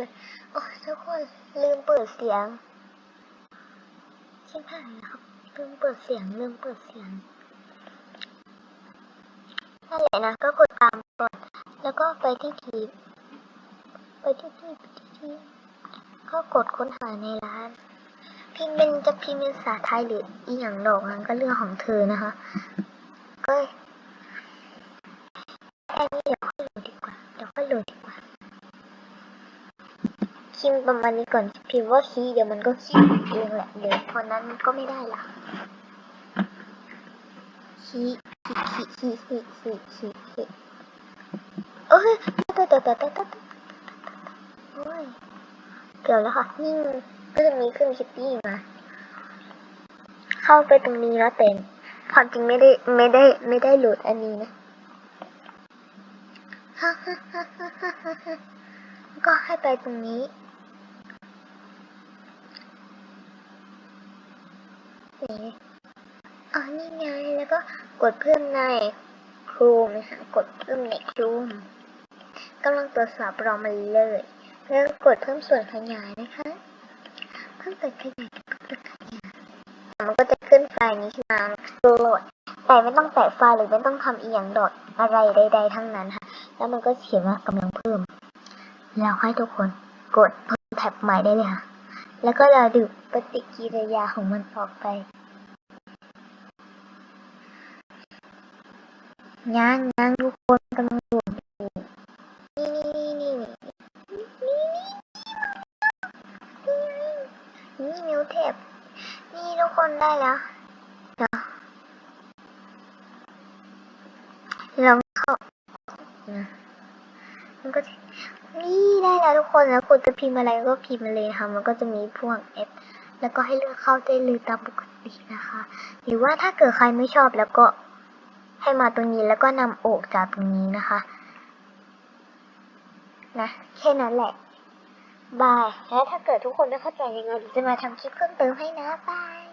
เลยโอ้ทุกคนลืมเปิดเสียงชิบหายแล้วครับลืมเปิดเสียงลืมเปิดเสียงนั่นแหละนะก็กดตามก่อนแล้วก็ไปที่ทีไปที่ที่ที่ที่ก็กดค้นหาในร้านพิมพ์เป็นจะพิมพ์เป็นภาษาไทยหรืออีหยังดอกนั้นก็เรื่องของเธอนะคะก็แค่นี้เดี๋ยวค่อยโหลดดีกว่า เดี๋ยวค่อยโหลดดีกว่า พิมประมาณนี้ก่อนพิมพ์ว่าคีเดี๋ยวมันก็คีเองแหละเดี๋ยวพอนั้นก็ไม่ได้ละคีย์คีย์คีย์คีย์คีย์คีย์คีย์โอ้ยตัวตัวตัวตัวตัวโอ้ยเกือบแล้วค่ะนี่ก็จะมีเครื่องชิปปี้มา เข้าไปตรงนี้แล้วเต็มความจริงไม่ได้ไม่ได้ไม่ได้โหลดอันนี้นะก็ให้ไปตรงนี้ นี่อ๋อนี่ไง แล้วก็กดเพิ่มใน Chrome นะคะ กดเพิ่มใน Chrome กำลังตรวจสอบรอมันเลย แล้วกดเพิ่มส่วนขยายนะคะ เพิ่มส่วนขยายกับส่วนขยายมันก็จะขึ้นไฟล์นี้ขึ้นมาโหลด แต่ไม่ต้องแตะไฟล์หรือไม่ต้องทำอีย่างดอทอะไรใด ๆ ทั้งนั้นค่ะ แล้วมันก็เขียนว่ากำลังเพิ่มแล้วให้ทุกคนกดเพิ่มแท็บใหม่ได้เลยค่ะ แล้วก็รอดูปฏิกิริยาของมันออกไป ยังยังทุกคนกำลังดูนี่นี่นี่นี่นี่นี่นี่นี่นิ้วเทปนี่ทุกคนได้แล้วเดี๋ยวลองเข้ามันก็นี่ได้แล้วทุกคนแล้วคุณจะพิมพ์อะไรก็พิมพ์มาเลยค่ะมันก็จะมีพวกเอฟแล้วก็ให้เลือกเข้าได้เลยตามปกตินะคะ หรือว่าถ้าเกิดใครไม่ชอบแล้วก็ ให้มาตรงนี้แล้วก็นำออกจากตรงนี้นะคะ นะ แค่นั้นแหละบายแล้วถ้าเกิดทุกคนไม่เข้าใจยังไงจะมาทำคลิปเพิ่มเติมให้นะบาย